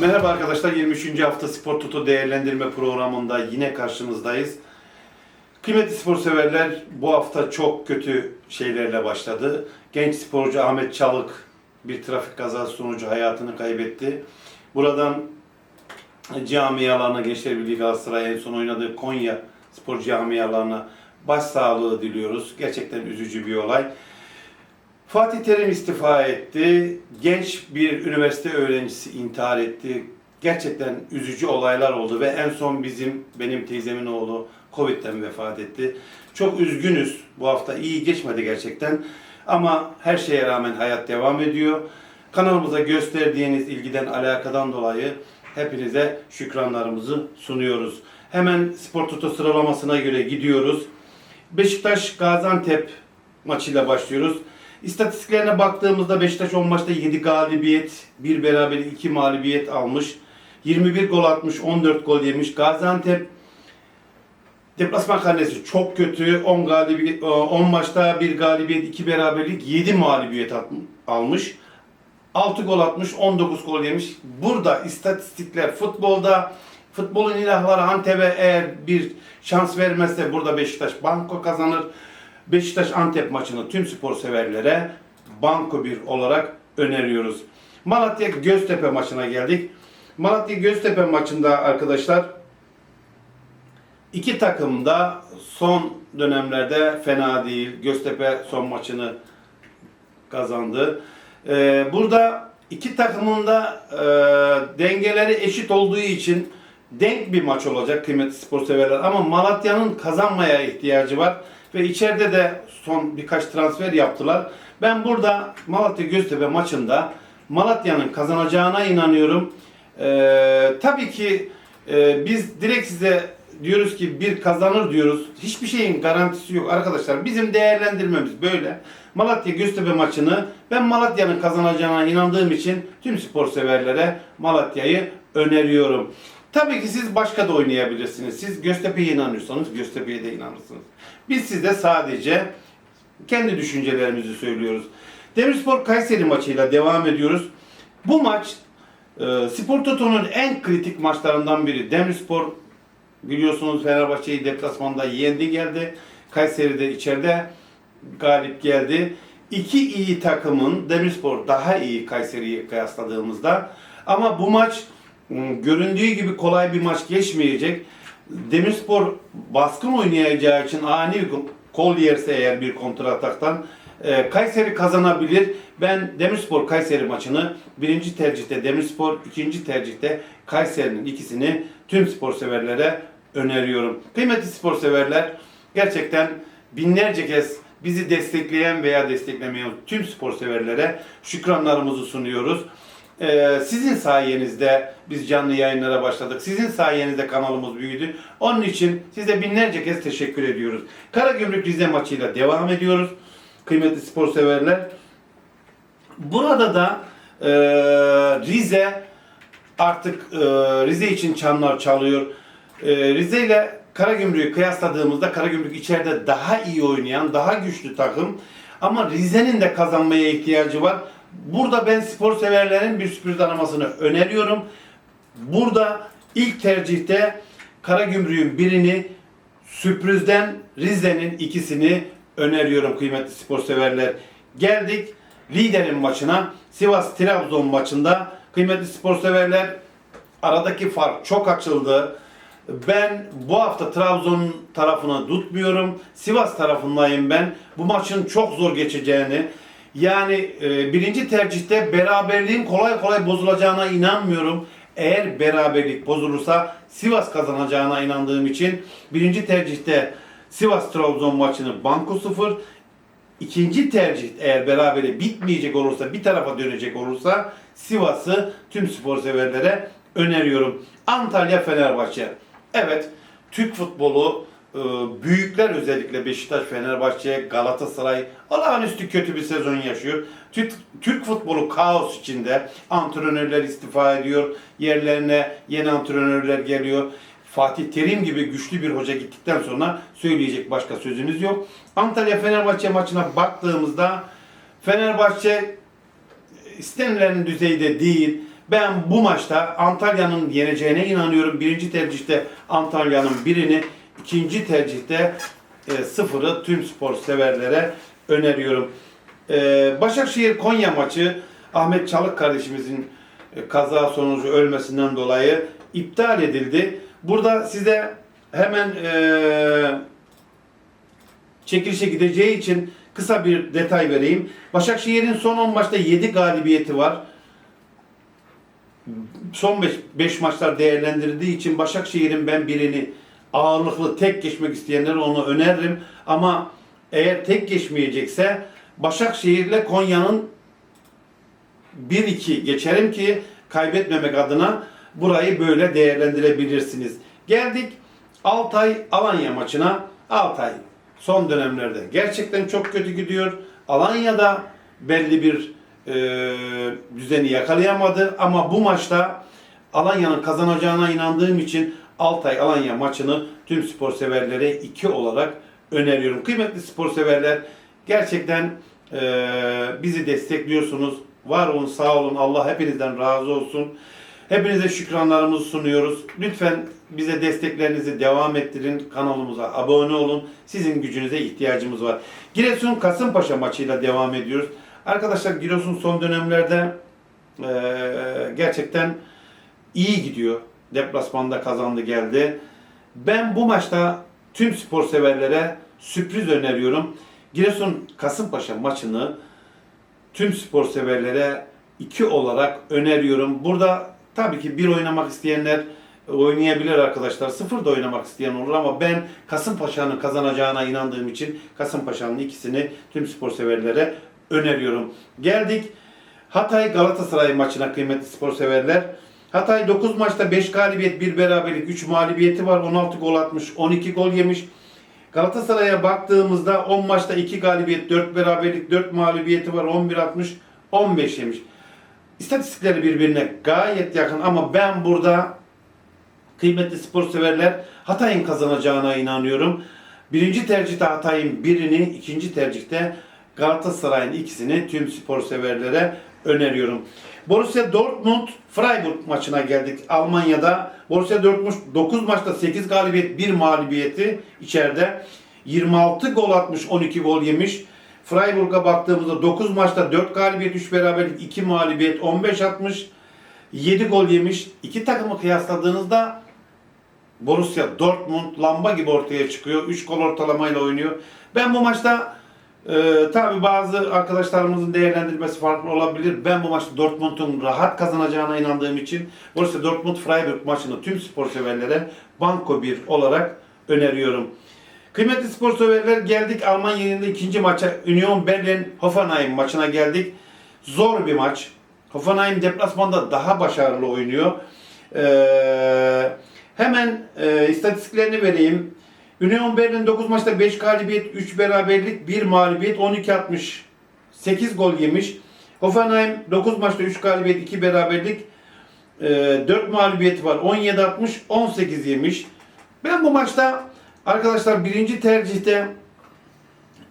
Merhaba arkadaşlar 23. hafta Spor Toto değerlendirme programında yine karşınızdayız. Kıymetli spor severler bu hafta çok kötü şeylerle başladı. Genç sporcu Ahmet Çalık bir trafik kazası sonucu hayatını kaybetti. Buradan camialarına Gençler Birliği Galatasaray en son oynadığı Konya spor camialarına başsağlığı diliyoruz. Gerçekten üzücü bir olay. Fatih Terim istifa etti. Genç bir üniversite öğrencisi intihar etti. Gerçekten üzücü olaylar oldu ve en son bizim benim teyzemin oğlu Covid'den vefat etti. Çok üzgünüz. Bu hafta iyi geçmedi gerçekten. Ama her şeye rağmen hayat devam ediyor. Kanalımıza gösterdiğiniz ilgiden, alakadan dolayı hepinize şükranlarımızı sunuyoruz. Hemen Spor Toto sıralamasına göre gidiyoruz. Beşiktaş Gaziantep maçıyla başlıyoruz. İstatistiklerine baktığımızda Beşiktaş 10 maçta 7 galibiyet, 1 beraberlik 2 mağlubiyet almış. 21 gol atmış, 14 gol yemiş. Gaziantep deplasman karnesi çok kötü. 10 galibiyet 10 maçta 1 galibiyet, 2 beraberlik, 7 mağlubiyet almış. 6 gol atmış, 19 gol yemiş. Burada istatistikler futbolda futbolun ilahları Antep'e eğer bir şans vermezse burada Beşiktaş banko kazanır. Beşiktaş Antep maçını tüm spor severlere banko bir olarak öneriyoruz. Malatya Göztepe maçına geldik. Malatya Göztepe maçında arkadaşlar iki takım da son dönemlerde fena değil. Göztepe son maçını kazandı. Ee, burada iki takımın da e, dengeleri eşit olduğu için denk bir maç olacak kıymetli spor severler. Ama Malatya'nın kazanmaya ihtiyacı var. Ve içeride de son birkaç transfer yaptılar. Ben burada Malatya Göztepe maçında Malatya'nın kazanacağına inanıyorum. Ee, tabii ki e, biz direkt size diyoruz ki bir kazanır diyoruz. Hiçbir şeyin garantisi yok arkadaşlar. Bizim değerlendirmemiz böyle. Malatya Göztepe maçını ben Malatya'nın kazanacağına inandığım için tüm spor severlere Malatya'yı öneriyorum. Tabii ki siz başka da oynayabilirsiniz. Siz Göztepe'ye inanıyorsanız Göztepe'ye de inanırsınız. Biz size sadece kendi düşüncelerimizi söylüyoruz. Demirspor Kayseri maçıyla devam ediyoruz. Bu maç e, Spor Toto'nun en kritik maçlarından biri. Demirspor biliyorsunuz Fenerbahçe'yi deplasmanda yendi geldi. Kayseri'de içeride galip geldi. İki iyi takımın Demirspor daha iyi Kayseri'yi kıyasladığımızda ama bu maç göründüğü gibi kolay bir maç geçmeyecek. Demirspor baskın oynayacağı için ani bir kol yerse eğer bir kontrataktan e, Kayseri kazanabilir. Ben Demirspor Kayseri maçını birinci tercihte Demirspor, ikinci tercihte Kayseri'nin ikisini tüm spor severlere öneriyorum. Kıymetli spor severler gerçekten binlerce kez bizi destekleyen veya desteklemeyen tüm spor severlere şükranlarımızı sunuyoruz. Ee, sizin sayenizde biz canlı yayınlara başladık. Sizin sayenizde kanalımız büyüdü. Onun için size binlerce kez teşekkür ediyoruz. Karagümrük Rize maçıyla devam ediyoruz. Kıymetli spor severler. Burada da e, Rize artık e, Rize için çanlar çalıyor. E, Rize ile Karagümrük'ü kıyasladığımızda Karagümrük içeride daha iyi oynayan, daha güçlü takım. Ama Rize'nin de kazanmaya ihtiyacı var. Burada ben spor severlerin bir sürpriz aramasını öneriyorum. Burada ilk tercihte Karagümrük'ün birini sürprizden Rize'nin ikisini öneriyorum kıymetli spor severler. Geldik liderin maçına. Sivas Trabzon maçında kıymetli spor severler aradaki fark çok açıldı. Ben bu hafta Trabzon tarafını tutmuyorum. Sivas tarafındayım ben. Bu maçın çok zor geçeceğini yani e, birinci tercihte beraberliğin kolay kolay bozulacağına inanmıyorum. Eğer beraberlik bozulursa Sivas kazanacağına inandığım için birinci tercihte Sivas Trabzon maçını banko sıfır. İkinci tercih eğer berabere bitmeyecek olursa bir tarafa dönecek olursa Sivas'ı tüm spor severlere öneriyorum. Antalya Fenerbahçe. Evet Türk futbolu büyükler özellikle Beşiktaş, Fenerbahçe, Galatasaray olağanüstü kötü bir sezon yaşıyor. Türk, Türk futbolu kaos içinde. Antrenörler istifa ediyor. Yerlerine yeni antrenörler geliyor. Fatih Terim gibi güçlü bir hoca gittikten sonra söyleyecek başka sözünüz yok. Antalya Fenerbahçe maçına baktığımızda Fenerbahçe istenilen düzeyde değil. Ben bu maçta Antalya'nın yeneceğine inanıyorum. Birinci tercihte Antalya'nın birini, ikinci tercihte e, sıfırı tüm spor severlere öneriyorum. E, Başakşehir Konya maçı Ahmet Çalık kardeşimizin e, kaza sonucu ölmesinden dolayı iptal edildi. Burada size hemen e, çekilişe gideceği için kısa bir detay vereyim. Başakşehir'in son 10 maçta 7 galibiyeti var. Son 5 maçlar değerlendirildiği için Başakşehir'in ben birini ağırlıklı tek geçmek isteyenlere onu öneririm. Ama eğer tek geçmeyecekse Başakşehir'le Konya'nın 1-2 geçerim ki kaybetmemek adına burayı böyle değerlendirebilirsiniz. Geldik Altay Alanya maçına. Altay son dönemlerde gerçekten çok kötü gidiyor. Alanya'da belli bir e, düzeni yakalayamadı ama bu maçta Alanya'nın kazanacağına inandığım için Altay Alanya maçını tüm spor severlere 2 olarak öneriyorum. Kıymetli spor severler gerçekten e, bizi destekliyorsunuz. Var olun, sağ olun. Allah hepinizden razı olsun. Hepinize şükranlarımızı sunuyoruz. Lütfen bize desteklerinizi devam ettirin. Kanalımıza abone olun. Sizin gücünüze ihtiyacımız var. Giresun Kasımpaşa maçıyla devam ediyoruz. Arkadaşlar Giresun son dönemlerde eee, gerçekten iyi gidiyor. Deplasmanda kazandı geldi. Ben bu maçta tüm spor severlere sürpriz öneriyorum. Giresun Kasımpaşa maçını tüm spor severlere 2 olarak öneriyorum. Burada tabii ki bir oynamak isteyenler oynayabilir arkadaşlar. Sıfır da oynamak isteyen olur ama ben Kasımpaşa'nın kazanacağına inandığım için Kasımpaşa'nın ikisini tüm spor severlere öneriyorum. Geldik Hatay Galatasaray maçına kıymetli spor severler. Hatay 9 maçta 5 galibiyet, 1 beraberlik, 3 mağlubiyeti var. 16 gol atmış, 12 gol yemiş. Galatasaray'a baktığımızda 10 maçta 2 galibiyet, 4 beraberlik, 4 mağlubiyeti var. 11 atmış, 15 yemiş. İstatistikleri birbirine gayet yakın ama ben burada kıymetli spor severler Hatay'ın kazanacağına inanıyorum. Birinci tercihte Hatay'ın birini, ikinci tercihte Galatasaray'ın ikisini tüm spor severlere öneriyorum. Borussia Dortmund Freiburg maçına geldik. Almanya'da Borussia Dortmund 9 maçta 8 galibiyet, 1 mağlubiyeti içeride. 26 gol atmış, 12 gol yemiş. Freiburg'a baktığımızda 9 maçta 4 galibiyet, 3 beraberlik, 2 mağlubiyet, 15 atmış. 7 gol yemiş. İki takımı kıyasladığınızda Borussia Dortmund lamba gibi ortaya çıkıyor. 3 gol ortalamayla oynuyor. Ben bu maçta e, tabi bazı arkadaşlarımızın değerlendirmesi farklı olabilir. Ben bu maçta Dortmund'un rahat kazanacağına inandığım için Borussia Dortmund Freiburg maçını tüm spor severlere banko 1 olarak öneriyorum. Kıymetli spor severler geldik Almanya'nın ikinci maça Union Berlin Hoffenheim maçına geldik. Zor bir maç. Hoffenheim deplasmanda daha başarılı oynuyor. Ee, hemen e, istatistiklerini vereyim. Union Berlin 9 maçta 5 galibiyet, 3 beraberlik, 1 mağlubiyet, 12 atmış, 8 gol yemiş. Hoffenheim 9 maçta 3 galibiyet, 2 beraberlik, e, 4 mağlubiyeti var. 17 atmış, 18 yemiş. Ben bu maçta arkadaşlar birinci tercihte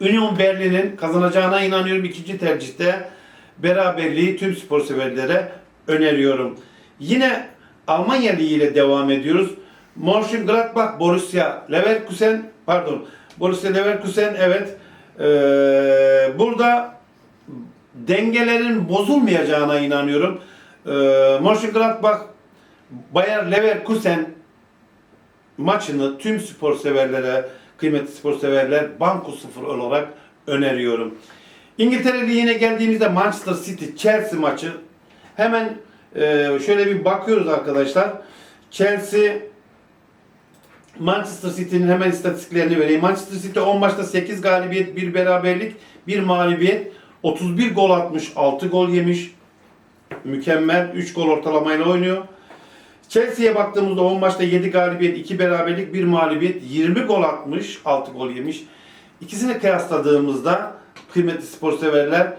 Union Berlin'in kazanacağına inanıyorum. İkinci tercihte beraberliği tüm spor severlere öneriyorum. Yine Almanya Ligi ile devam ediyoruz. Mönchengladbach, Borussia Leverkusen, pardon, Borussia Leverkusen evet. Ee, burada dengelerin bozulmayacağına inanıyorum. Ee, Mönchengladbach, Bayer Leverkusen maçını tüm spor severlere, kıymetli spor severler banko sıfır olarak öneriyorum. İngiltere Ligi'ne geldiğimizde Manchester City Chelsea maçı hemen e, şöyle bir bakıyoruz arkadaşlar. Chelsea Manchester City'nin hemen istatistiklerini vereyim. Manchester City 10 maçta 8 galibiyet, 1 beraberlik, 1 mağlubiyet, 31 gol atmış, 6 gol yemiş. Mükemmel. 3 gol ortalamayla oynuyor. Chelsea'ye baktığımızda 10 maçta 7 galibiyet, 2 beraberlik, 1 mağlubiyet, 20 gol atmış, 6 gol yemiş. İkisini kıyasladığımızda kıymetli spor severler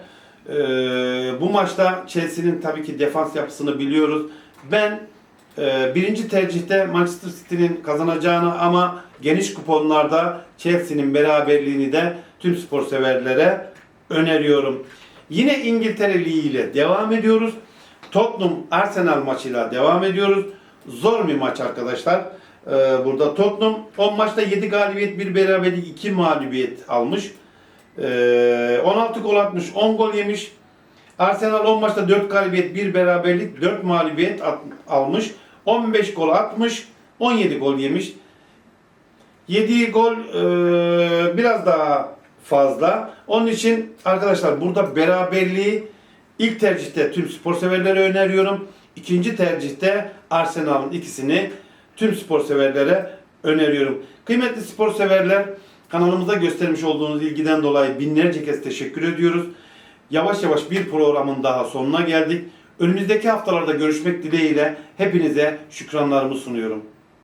e, bu maçta Chelsea'nin tabii ki defans yapısını biliyoruz. Ben e, birinci tercihte Manchester City'nin kazanacağını ama geniş kuponlarda Chelsea'nin beraberliğini de tüm spor severlere öneriyorum. Yine İngiltere Ligi ile devam ediyoruz. Tottenham Arsenal maçıyla devam ediyoruz. Zor bir maç arkadaşlar. Ee, burada Tottenham 10 maçta 7 galibiyet, 1 beraberlik, 2 mağlubiyet almış. Ee, 16 gol atmış, 10 gol yemiş. Arsenal 10 maçta 4 galibiyet, 1 beraberlik, 4 mağlubiyet almış. 15 gol atmış, 17 gol yemiş. Yediği gol e, biraz daha fazla. Onun için arkadaşlar burada beraberliği ilk tercihte tüm spor severlere öneriyorum. İkinci tercihte Arsenal'ın ikisini tüm spor severlere öneriyorum. Kıymetli spor severler kanalımıza göstermiş olduğunuz ilgiden dolayı binlerce kez teşekkür ediyoruz. Yavaş yavaş bir programın daha sonuna geldik. Önümüzdeki haftalarda görüşmek dileğiyle hepinize şükranlarımı sunuyorum.